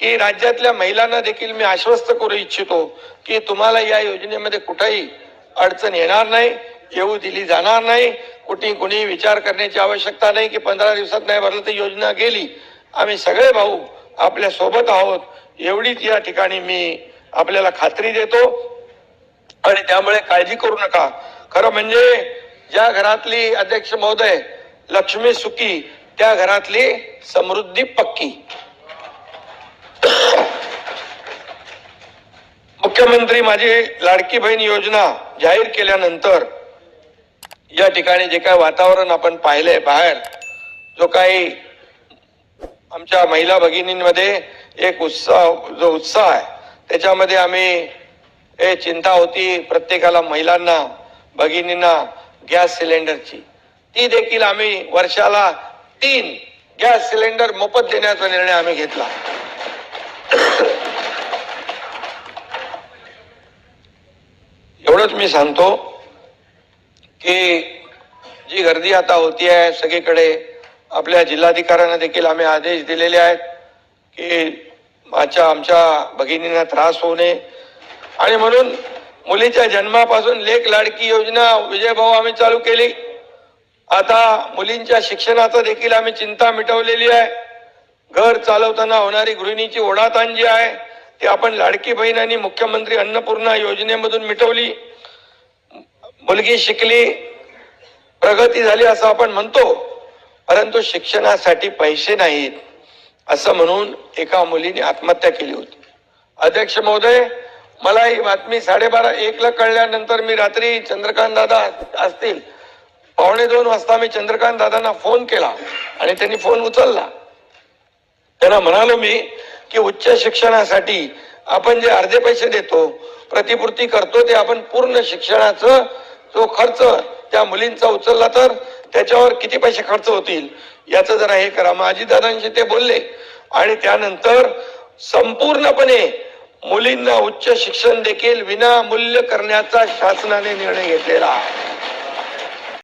की राज्यातल्या महिलांना देखील मी आश्वस्त करू इच्छितो की तुम्हाला या योजनेमध्ये कुठेही अडचण येणार नाही येऊ दिली जाणार नाही कुठे कुणी विचार करण्याची आवश्यकता नाही की पंधरा दिवसात नाही भरलं तर योजना गेली. आम्ही सगळे भाऊ आपल्यासोबत आहोत. एवढीच या ठिकाणी मी आपल्याला खात्री देतो. आणि त्यामुळे काळजी करू नका. खरं म्हणजे ज्या घरातली अध्यक्ष महोदय लक्ष्मी सुखी त्या घरातली समृद्धी पक्की. मुख्यमंत्री माझी लाडकी बहीण योजना जाहीर केल्यानंतर या ठिकाणी जे काय वातावरण आपण पाहिलंय बाहेर जो काही आमच्या महिला भगिनींमध्ये एक उत्साह जो उत्साह आहे त्याच्यामध्ये आम्ही हे चिंता होती प्रत्येकाला महिलांना भगिनींना गॅस सिलेंडरची. ती देखील आम्ही वर्षाला तीन गॅस सिलेंडर मोफत देण्याचा निर्णय आम्ही घेतला. एवढंच मी सांगतो की जी गर्दी आता होती आहे सगळीकडे आपल्या जिल्हाधिकाऱ्यांना देखील आम्ही आदेश दिलेले आहेत की माझ्या आमच्या भगिनींना त्रास होऊ नये. आणि म्हणून मुलीच्या जन्मापासून लेख लाडकी योजना विजयभाऊ आम्ही चालू केली. आता मुलींच्या शिक्षणाचं देखील आम्ही चिंता मिटवलेली आहे. घर चालवताना होणारी गृहिणीची ओढाताण जी आहे ते आपण लाडकी बहीण आणि मुख्यमंत्री अन्नपूर्णा योजनेमधून मिटवली. मुलगी शिकली प्रगती झाली असं आपण म्हणतो परंतु शिक्षणासाठी पैसे नाहीत असं म्हणून एका मुलीने आत्महत्या केली होती. अध्यक्ष महोदय मला ही बातमी साडेबारा एक ला कळल्यानंतर मी रात्री चंद्रकांत दादा असतील. पावणे दोन वाजता मी चंद्रकांत दादांना फोन केला आणि त्यांनी फोन उचलला. त्यांना म्हणालो मी की उच्च शिक्षणासाठी आपण जे अर्धे पैसे देतो प्रतिपूर्ती करतो ते आपण पूर्ण शिक्षणाचं जो खर्च त्या मुलींचा उचलला तर त्याच्यावर किती पैसे खर्च होतील याचं जरा हे करा. माझी दादांशी ते बोलले. आणि त्यानंतर संपूर्णपणे मुलींना उच्च शिक्षण देखील विनामूल्य करण्याचा शासनाने निर्णय घेतलेला आहे.